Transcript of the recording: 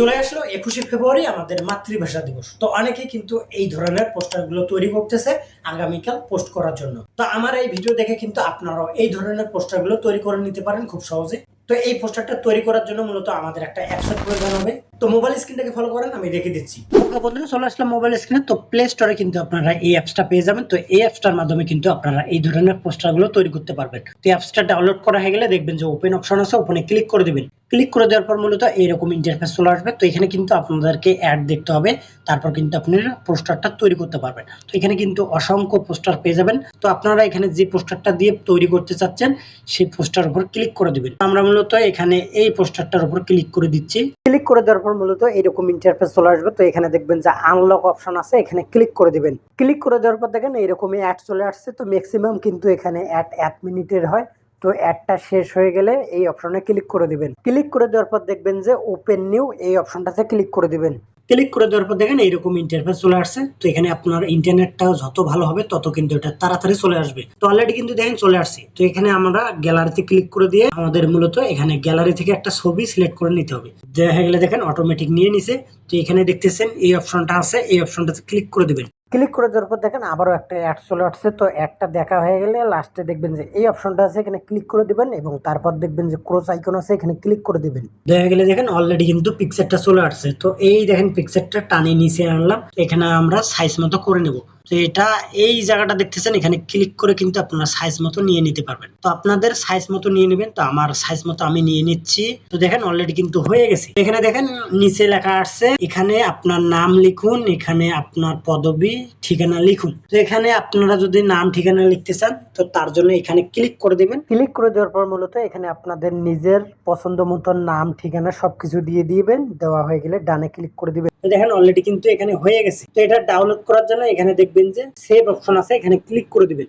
চলে আসলো, একুশে ফেব্রুয়ারি আমাদের মাতৃভাষা দিবস। তো অনেকেই কিন্তু এই ধরনের পোস্টারগুলো তৈরি করতেছে আগামীকাল পোস্ট করার জন্য। তো আমার এই ভিডিও দেখে কিন্তু আপনারাও এই ধরনের পোস্টারগুলো তৈরি করে নিতে পারেন খুব সহজে। তো এই পোস্টারটা তৈরি করার জন্য মূলত আমাদের একটা অ্যাপসের প্রয়োজন হবে। তো মোবাইল স্ক্রিনটাকে ফলো করেন আমি দেখে দিচ্ছি। বন্ধুরা চলে আসলাম মোবাইল স্ক্রিনে তো প্লে স্টোরে কিন্তু আপনারা এই অ্যাপসটা পেয়ে যাবেন। তো এই অ্যাপসটার মাধ্যমে কিন্তু আপনারা এই ধরনের পোস্টারগুলো তৈরি করতে পারবেন। তো অ্যাপসটা ডাউনলোড করা হয়ে গেলে দেখবেন যে ওপেন অপশন আছে ওপেনে ক্লিক করে দিবেন। ক্লিক করে দেওয়ার পর মূলত এইরকম ইন্টারফেস চলে আসবে। তো এখানে কিন্তু আপনাদেরকে অ্যাড দেখতে হবে। তারপর কিন্তু আপনি পোস্টারটা তৈরি করতে পারবেন। তো এখানে কিন্তু অসংখ্য পোস্টার পেয়ে যাবেন। তো আপনারা এখানে যে পোস্টারটা দিয়ে তৈরি করতে চাচ্ছেন সেই পোস্টার উপর ক্লিক করে দিবেন। আমরা মূলত এখানে এই পোস্টারটার উপর ক্লিক করে দিচ্ছি। ক্লিক করে দেওয়ার পর মূলত এরকম ইন্টারফেস চলে আসবে। তো এখানে দেখবেন যে আনলক অপশন আছে, এখানে ক্লিক করে দিবেন। ক্লিক করে দেওয়ার পর দেখেন এরকমই অ্যাড চলে আসছে। তো ম্যাক্সিমাম কিন্তু এখানে অ্যাড এক মিনিটের হয়। তো অ্যাডটা শেষ হয়ে গেলে এই অপশনে ক্লিক করে দিবেন। ক্লিক করে দেওয়ার পর দেখবেন যে ওপেন নিউ এই অপশনটাতে ক্লিক করে দিবেন। ক্লিক করে দেওয়ার পর দেখেন এইরকম ইন্টারফেস চলে আসছে। তো এখানে আপনার ইন্টারনেটটা যত ভালো হবে, তত কিন্তু এটা তাড়াতাড়ি চলে আসবে। তো অলরেডি কিন্তু দেখেন চলে আসছে। তো এখানে আমরা গ্যালারিতে ক্লিক করে দিয়ে আমাদের মূলত এখানে গ্যালারি থেকে একটা ছবি সিলেক্ট করে নিতে হবে। দেখা গেলে দেখেন অটোমেটিক নিয়ে নিছে। তো এখানে দেখতেছেন এই অপশনটা আছে, এই অপশনটাতে ক্লিক করে দিবেন। ক্লিক করে দেওয়ার পর দেখেন আবারও একটা অ্যাড চলে আসছে। তো অ্যাডটা দেখা হয়ে গেলে লাস্টে দেখবেন যে এই অপশনটা আছে, এখানে ক্লিক করে দেবেন এবং তারপর দেখবেন যে ক্রোস আইকন আছে, এখানে ক্লিক করে দেবেন। দেখা গেলে দেখেন অলরেডি কিন্তু পিকচারটা চলে আসছে। তো এই দেখেন পিকচারটা টানে নিচে আনলাম, এখানে আমরা সাইজ মতো করে নেব। তো এটা এই জায়গাটা দেখতেছেন এখানে ক্লিক করে কিন্তু আপনারা সাইজ মতো নিয়ে নিতে পারবেন। তো আপনাদের সাইজ মতো নিয়ে নেবেন তো আমার সাইজ মতো আমি নিয়ে নিচ্ছি। তো দেখেন অলরেডি কিন্তু হয়ে গেছে। এখানে দেখেন নিচে লেখা আসছে এখানে আপনার নাম লিখুন এখানে আপনার পদবি ঠিকানা লিখুন। তো এখানে আপনারা যদি নাম ঠিকানা লিখতে চান তো তার জন্য এখানে ক্লিক করে দিবেন। ক্লিক করে দেওয়ার পর মূলত এখানে আপনাদের নিজের পছন্দ মতো নাম ঠিকানা সবকিছু দিয়ে দিবেন। দেওয়া হয়ে গেলে ডানে ক্লিক করে দিবেন। দেখেন অলরেডি কিন্তু এখানে হয়ে গেছে। তো এটা ডাউনলোড করার জন্য এখানে দেখবেন যে সেভ অপশন আছে এখানে ক্লিক করে দিবেন।